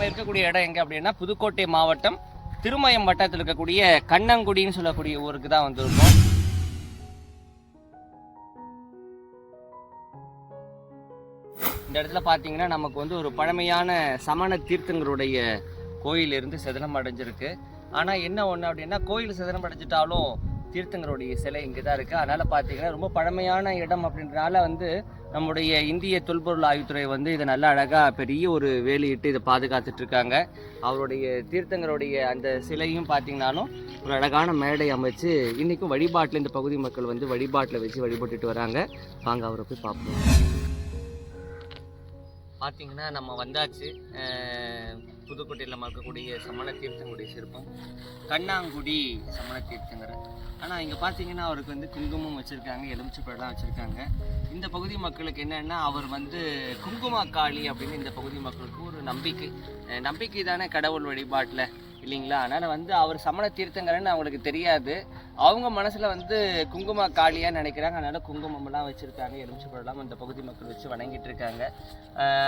நம்ம இருக்கக்கூடிய இடம் எங்கே அப்படின்னா புதுக்கோட்டை மாவட்டம் திருமயம் வட்டத்தில் இருக்கக்கூடிய கண்ணங்குடின்னு சொல்லக்கூடிய ஊருக்கு தான் வந்திருக்கோம். இந்த இடத்துல பார்த்தீங்கன்னா நமக்கு வந்து ஒரு பழமையான சமண தீர்த்தங்களுடைய கோயில் இருந்து அடைஞ்சிருக்கு. ஆனால் என்ன ஒன்று அப்படின்னா கோயில் சிதனம் அடைஞ்சிட்டாலும் தீர்த்தங்களுடைய சிலை இங்கே தான் இருக்குது அதனால் பார்த்தீங்கன்னா ரொம்ப பழமையான இடம் அப்படின்றனால வந்து நம்முடைய இந்திய தொல்பொருள் ஆய்வுத்துறை வந்து இதை நல்லா அழகாக பெரிய ஒரு வேலியிட்டு இதை பாதுகாத்துட்டு இருக்காங்க. அவருடைய தீர்த்தங்களுடைய அந்த சிலையும் பார்த்தீங்கன்னாலும் ஒரு அழகான மேடை அமைச்சு இன்றைக்கும் வழிபாட்டில் இந்த பகுதி மக்கள் வந்து வழிபாட்டில் வச்சு வழிபட்டுட்டு வராங்க. வாங்க அவரை போய் பார்ப்போம். பார்த்தீங்கன்னா நம்ம வந்தாச்சு. புதுக்கோட்டையில் நம்ம இருக்கக்கூடிய சமண தீர்த்தங்களுடைய சிற்பம் கண்ணாங்குடி சமண தீர்த்தங்கிற ஆனால் இங்கே பார்த்தீங்கன்னா அவருக்கு வந்து குங்குமம் வச்சுருக்காங்க எலுமிச்சப்பழம்லாம் வச்சுருக்காங்க. இந்த பகுதி மக்களுக்கு என்னென்னா அவர் வந்து குங்கும காளி அப்படின்னு இந்த பகுதி மக்களுக்கு ஒரு நம்பிக்கை. நம்பிக்கை தானே கடவுள் வழிபாட்டில். இல்லைங்களா? அதனால் வந்து அவர் சமண தீர்த்தங்கரன்னு அவங்களுக்கு தெரியாது. அவங்க மனசில் வந்து குங்கும காளியாக நினைக்கிறாங்க. அதனால் குங்குமம்லாம் வச்சுருக்காங்க. எலுமிச்சப்பழம்லாம் அந்த பகுதி மக்கள் வச்சு வணங்கிட்டு இருக்காங்க.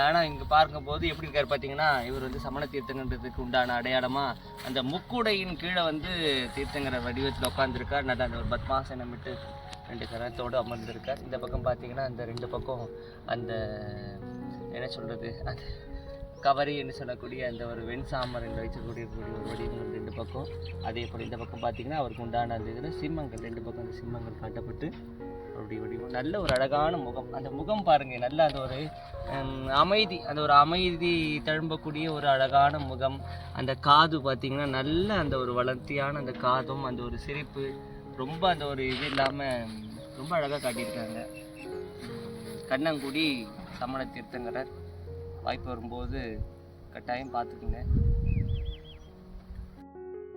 ஆனால் இங்கே பார்க்கும்போது எப்படி இருக்கார் பார்த்தீங்கன்னா இவர் வந்து சமண தீர்த்தங்கன்றதுக்கு உண்டான அடையாளமாக அந்த முக்குடையின் கீழே வந்து தீர்த்தங்கிற வடிவத்தில் உட்காந்துருக்கார் நல்லா அந்த ஒரு பத்மாசனம் விட்டு ரெண்டு கரத்தோடு அமர்ந்திருக்கார். இந்த பக்கம் பார்த்தீங்கன்னா அந்த ரெண்டு பக்கம் அந்த என்ன சொல்கிறது அந்த கவரி என்று சொல்லக்கூடிய அந்த ஒரு வெண்சாமர் என்று வச்சக்கூடிய கூடிய ஒரு வடிவங்கள் ரெண்டு பக்கம். அதே போல் இந்த பக்கம் பார்த்தீங்கன்னா அவருக்கு உண்டான அந்த இதில் சிம்மங்கள் ரெண்டு பக்கம் அந்த சிம்மங்கள் காட்டப்பட்டு அவருடைய வடிவம் நல்ல ஒரு அழகான முகம். அந்த முகம் பாருங்கள் நல்ல அந்த ஒரு அமைதி அந்த ஒரு அமைதி தழும்பக்கூடிய ஒரு அழகான முகம். அந்த காது பார்த்திங்கன்னா நல்ல அந்த ஒரு வளர்த்தியான அந்த காதும் அந்த ஒரு சிரிப்பு ரொம்ப அந்த ஒரு இது இல்லாமல் ரொம்ப அழகாக காட்டியிருக்காங்க. கண்ணங்குடி சமண தீர்த்தங்கரர். வாய்ப்பு வரும்போது கட்டாயம் பார்த்துக்குங்க.